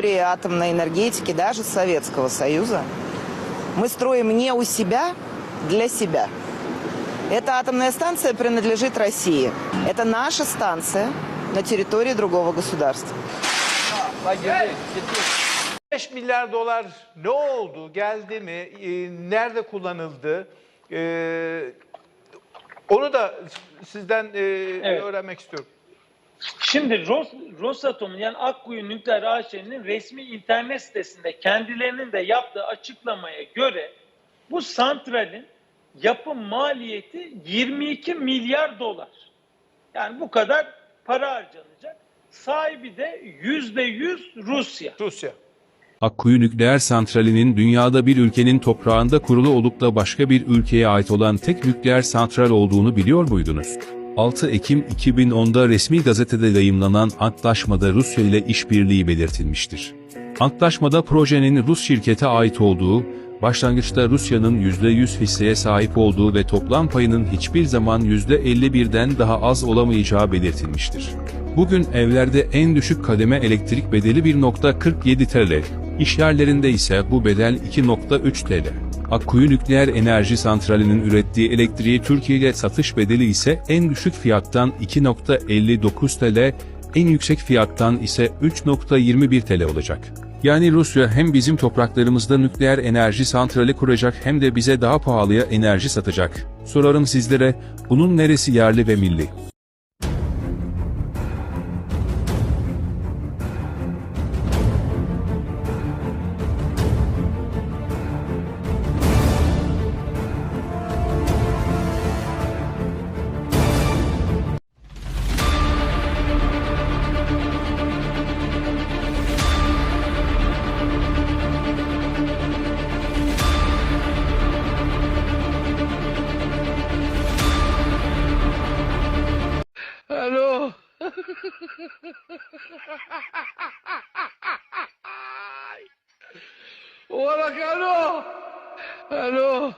истории атомной энергетики, даже Советского Союза, мы строим не у себя, для себя. Эта атомная станция принадлежит России. Это наша станция на территории другого государства. Bak girdi, gitti. 5 milyar dolar ne oldu? Geldi mi? Nerede kullanıldı? Onu da sizden e, öğrenmek istiyorum. Şimdi Ros, Rosatom'un yani Akkuyu Nükleer AŞ'nin resmi internet sitesinde kendilerinin de yaptığı açıklamaya göre bu santralin yapım maliyeti 22 milyar dolar. Yani bu kadar para harcanacak. Sahibi de %100 Rusya. Rusya. Akkuyu nükleer santralinin dünyada bir ülkenin toprağında kurulu olup da başka bir ülkeye ait olan tek nükleer santral olduğunu biliyor muydunuz? 6 Ekim 2010'da resmi gazetede yayımlanan antlaşmada Rusya ile işbirliği belirtilmiştir. Antlaşmada projenin Rus şirkete ait olduğu, başlangıçta Rusya'nın %100 hisseye sahip olduğu ve toplam payının hiçbir zaman %51'den daha az olamayacağı belirtilmiştir. Bugün evlerde en düşük kademe elektrik bedeli 1.47 TL, iş yerlerinde ise bu bedel 2.3 TL. Akkuyu Nükleer Enerji Santrali'nin ürettiği elektriği Türkiye'ye satış bedeli ise en düşük fiyattan 2.59 TL, en yüksek fiyattan ise 3.21 TL olacak. Yani Rusya hem bizim topraklarımızda nükleer enerji santrali kuracak hem de bize daha pahalıya enerji satacak. Sorarım sizlere, bunun neresi yerli ve milli? Bruno! Hola, Cano! Cano!